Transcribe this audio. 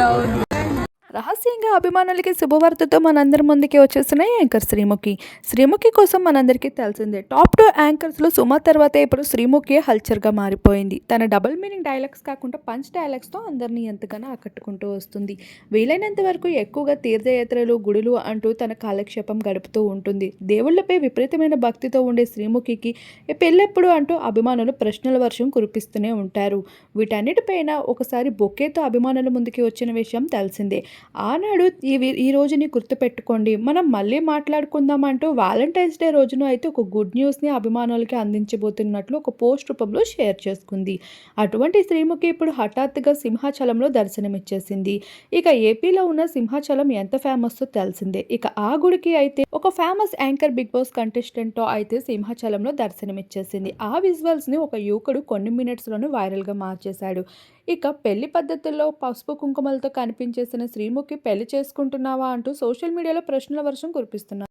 know రహస్యంగా అభిమానులకి శుభవార్తతో మనందరి ముందుకి వచ్చేసిన యాంకర్ శ్రీముఖి. శ్రీముఖి కోసం మనందరికీ తెలిసిందే టాప్ టూ యాంకర్స్లో సుమ తర్వాత ఇప్పుడు శ్రీముఖి హల్చర్గా మారిపోయింది. తన డబుల్ మీనింగ్ డైలాగ్స్ కాకుండా పంచ్ డైలాగ్స్తో అందరినీ ఎంతగానో ఆకట్టుకుంటూ వస్తుంది. వీలైనంత వరకు ఎక్కువగా తీర్థయాత్రలు గుడులు అంటూ తన కాలక్షేపం గడుపుతూ ఉంటుంది. దేవుళ్ళపై విపరీతమైన భక్తితో ఉండే శ్రీముఖికి పెళ్ళెప్పుడు అంటూ అభిమానులు ప్రశ్నల వర్షం కురిపిస్తూనే ఉంటారు. వీటన్నిటిపైన ఒకసారి బొకేతో అభిమానుల ముందుకి వచ్చిన విషయం తెలిసిందే ఆనాడు ఈ ఈ రోజుని గుర్తుపెట్టుకోండి. మనం మళ్ళీ మాట్లాడుకుందాం అంటూ వ్యాలంటైన్స్ డే రోజున అయితే ఒక గుడ్ న్యూస్ని అభిమానులకి అందించబోతున్నట్లు ఒక పోస్ట్ రూపంలో షేర్ చేసుకుంది. అటువంటి శ్రీముఖి ఇప్పుడు హఠాత్తుగా సింహాచలంలో దర్శనమిచ్చేసింది. ఇక ఏపీలో ఉన్న సింహాచలం ఎంత ఫేమస్ తెలిసిందే. ఇక ఆ గుడికి అయితే ఒక ఫేమస్ యాంకర్ బిగ్ బాస్ కంటెస్టెంట్తో అయితే సింహాచలంలో దర్శనమిచ్చేసింది. ఆ విజువల్స్ని ఒక యువకుడు కొన్ని మినిట్స్లోనే వైరల్గా వైరల్గా మార్చేశాడు. ఇక పెళ్ళి పద్ధతుల్లో పసుపు కుంకుమలతో కనిపించేసిన శ్రీముఖి పెళ్ళి చేసుకుంటున్నావా అంటూ సోషల్ మీడియాలో ప్రశ్నల వర్షం కురిపిస్తున్నారు.